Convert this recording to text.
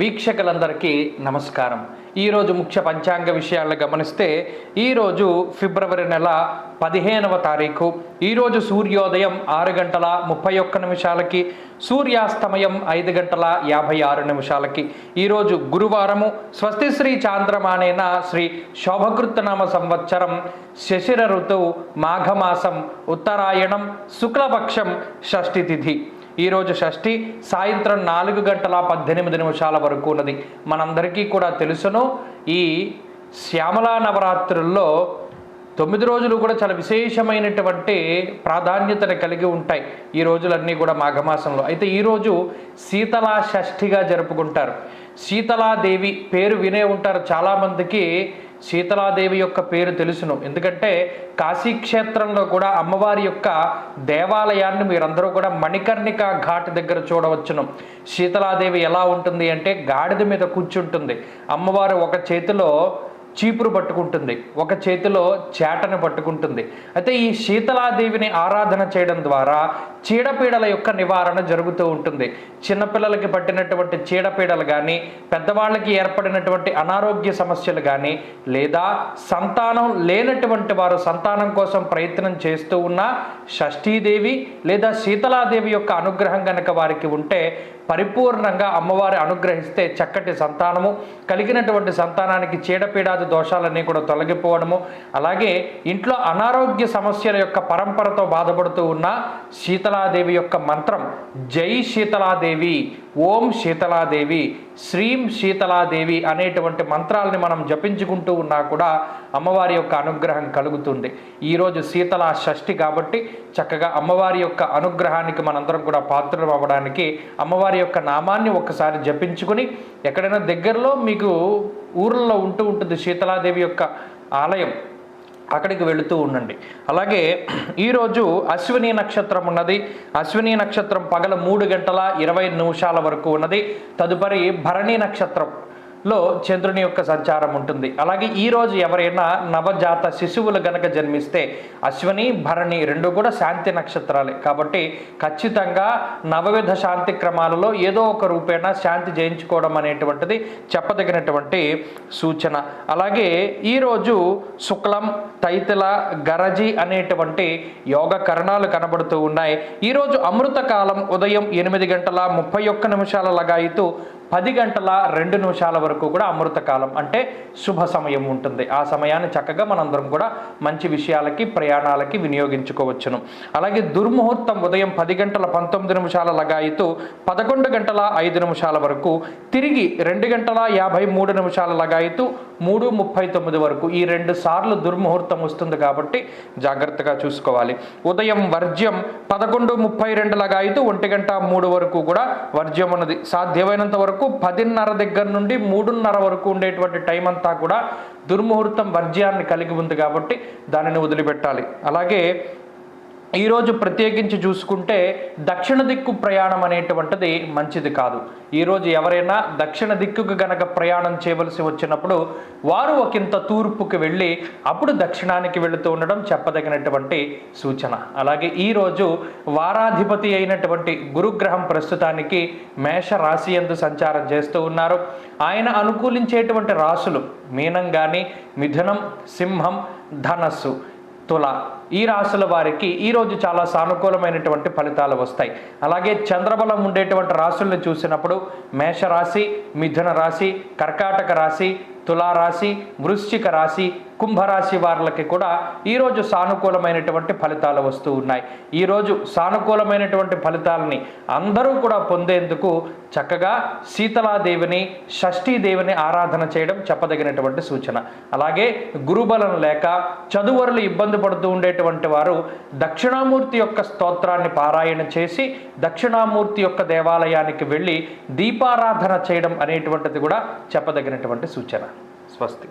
వీక్షకులందరికీ నమస్కారం. ఈరోజు ముఖ్య పంచాంగ విషయాలను గమనిస్తే ఈరోజు ఫిబ్రవరి నెల పదిహేనవ తారీఖు. ఈరోజు సూర్యోదయం ఆరు గంటల ముప్పై ఒక్క నిమిషాలకి సూర్యాస్తమయం ఐదు గంటల యాభై ఆరు నిమిషాలకి. ఈరోజు గురువారము స్వస్తి శ్రీ చాంద్రమానేన శ్రీ శోభకృతనామ సంవత్సరం శశిర ఋతువు మాఘమాసం ఉత్తరాయణం శుక్లపక్షం షష్ఠి తిథి. ఈరోజు షష్ఠి సాయంత్రం నాలుగు గంటల పద్దెనిమిది నిమిషాల వరకు ఉన్నది. మనందరికీ కూడా తెలుసును ఈ శ్యామలా నవరాత్రుల్లో తొమ్మిది రోజులు కూడా చాలా విశేషమైనటువంటి ప్రాధాన్యతను కలిగి ఉంటాయి ఈ రోజులన్నీ కూడా మాఘమాసంలో. అయితే ఈరోజు శీతలా షష్ఠిగా జరుపుకుంటారు. శీతలాదేవి పేరు వినే ఉంటారు చాలామందికి. శీతలాదేవి యొక్క పేరు తెలుసును. ఎందుకంటే కాశీక్షేత్రంలో కూడా అమ్మవారి యొక్క దేవాలయాన్ని మీరందరూ కూడా మణికర్ణిక ఘాట్ దగ్గర చూడవచ్చును. శీతలాదేవి ఎలా ఉంటుంది అంటే గాడిద మీద కూర్చుంటుంది. అమ్మవారు ఒక చేతిలో చీపురు పట్టుకుంటుంది. ఒక చేతిలో చేటను పట్టుకుంటుంది. అయితే ఈ శీతలాదేవిని ఆరాధన చేయడం ద్వారా చీడపీడల యొక్క నివారణ జరుగుతూ ఉంటుంది. చిన్నపిల్లలకి పట్టినటువంటి చీడపీడలు కానీ పెద్దవాళ్ళకి ఏర్పడినటువంటి అనారోగ్య సమస్యలు కానీ లేదా సంతానం లేనటువంటి వారు సంతానం కోసం ప్రయత్నం చేస్తూ ఉన్న షష్ఠీదేవి లేదా శీతలాదేవి యొక్క అనుగ్రహం కనుక వారికి ఉంటే పరిపూర్ణంగా అమ్మవారి అనుగ్రహిస్తే చక్కటి సంతానము కలిగినటువంటి సంతానానికి చీడపీడాది దోషాలన్నీ కూడా తొలగిపోవడము. అలాగే ఇంట్లో అనారోగ్య సమస్యల యొక్క పరంపరతో బాధపడుతూ ఉన్న శీతలాదేవి యొక్క మంత్రం జై శీతలాదేవి ఓం శీతలాదేవి శ్రీం శీతలాదేవి అనేటువంటి మంత్రాలని మనం జపించుకుంటూ ఉన్నా కూడా అమ్మవారి యొక్క అనుగ్రహం కలుగుతుంది. ఈరోజు శీతల షష్ఠి కాబట్టి చక్కగా అమ్మవారి యొక్క అనుగ్రహానికి మనందరం కూడా పాత్రలు అవ్వడానికి అమ్మవారి యొక్క నామాన్ని ఒక్కసారి జపించుకుని ఎక్కడైనా దగ్గరలో మీకు ఊర్లలో ఉంటూ ఉంటుంది శీతలాదేవి యొక్క ఆలయం. అక్కడికి వెళుతూ ఉండండి. అలాగే ఈరోజు అశ్విని నక్షత్రం ఉన్నది. అశ్విని నక్షత్రం పగల మూడు గంటల ఇరవై నిమిషాల వరకు ఉన్నది. తదుపరి భరణి నక్షత్రం. లో చంద్రుని యొక్క సంచారం ఉంటుంది. అలాగే ఈరోజు ఎవరైనా నవజాత శిశువులు గనక జన్మిస్తే అశ్విని భరణి రెండు కూడా శాంతి నక్షత్రాలే. కాబట్టి ఖచ్చితంగా నవవిధ శాంతి క్రమాలలో ఏదో ఒక రూపేణ శాంతి జయించుకోవడం అనేటువంటిది చెప్పదగినటువంటి సూచన. అలాగే ఈరోజు శుక్లం తైతల గరజి అనేటువంటి యోగ కరణాలు కనబడుతూ ఉన్నాయి. ఈరోజు అమృత కాలం ఉదయం ఎనిమిది గంటల ముప్పై ఒక్క నిమిషాల లగాయితూ పది గంటల రెండు నిమిషాల వరకు కూడా అమృతకాలం అంటే శుభ సమయం ఉంటుంది. ఆ సమయాన్ని చక్కగా మనందరం కూడా మంచి విషయాలకి ప్రయాణాలకి వినియోగించుకోవచ్చును. అలాగే దుర్ముహూర్తం ఉదయం పది గంటల పంతొమ్మిది నిమిషాల లగాయితూ పదకొండు గంటల ఐదు నిమిషాల వరకు తిరిగి రెండు గంటల యాభై మూడు నిమిషాల లగాయితూ మూడు ముప్పై తొమ్మిది వరకు ఈ రెండు సార్లు దుర్ముహూర్తం వస్తుంది కాబట్టి జాగ్రత్తగా చూసుకోవాలి. ఉదయం వర్జ్యం పదకొండు ముప్పై రెండు లగాయితూ ఒంటి గంట మూడు వరకు కూడా వర్జ్యం ఉన్నది సాధ్యమైనంత వరకు పదిన్నర దగ్గర నుండి మూడున్నర వరకు ఉండేటువంటి టైం అంతా కూడా దుర్ముహూర్తం వర్జ్యాన్ని కలిగి ఉంది కాబట్టి దానిని వదిలిపెట్టాలి. అలాగే ఈరోజు ప్రత్యేకించి చూసుకుంటే దక్షిణ దిక్కు ప్రయాణం అనేటువంటిది మంచిది కాదు. ఈరోజు ఎవరైనా దక్షిణ దిక్కుకు గనక ప్రయాణం చేయవలసి వచ్చినప్పుడు వారు ఒకంత తూర్పుకి వెళ్ళి అప్పుడు దక్షిణానికి వెళుతూ ఉండడం చెప్పదగినటువంటి సూచన. అలాగే ఈరోజు వారాధిపతి అయినటువంటి గురుగ్రహం ప్రస్తుతానికి మేష రాశి ఎందు సంచారం చేస్తూ ఉన్నారు. ఆయన అనుకూలించేటువంటి రాసులు మీనం కానీ మిథునం సింహం ధనస్సు తుల ఈ రాశుల వారికి ఈరోజు చాలా సానుకూలమైనటువంటి ఫలితాలు వస్తాయి. అలాగే చంద్రబలం ఉండేటువంటి రాశుల్ని చూసినప్పుడు మేషరాశి మిథున రాశి కర్కాటక రాశి తులారాశి వృశ్చిక రాశి కుంభరాశి వారులకి కూడా ఈరోజు సానుకూలమైనటువంటి ఫలితాలు వస్తూ ఉన్నాయి. ఈరోజు సానుకూలమైనటువంటి ఫలితాలని అందరూ కూడా పొందేందుకు చక్కగా శీతలాదేవిని షష్ఠీదేవిని ఆరాధన చేయడం చెప్పదగినటువంటి సూచన. అలాగే గురుబలం లేక చదువరులు ఇబ్బంది పడుతూ ఉండేటువంటి వారు దక్షిణామూర్తి యొక్క స్తోత్రాన్ని పారాయణ చేసి దక్షిణామూర్తి యొక్క దేవాలయానికి వెళ్ళి దీపారాధన చేయడం అనేటువంటిది కూడా చెప్పదగినటువంటి సూచన. స్వస్తి.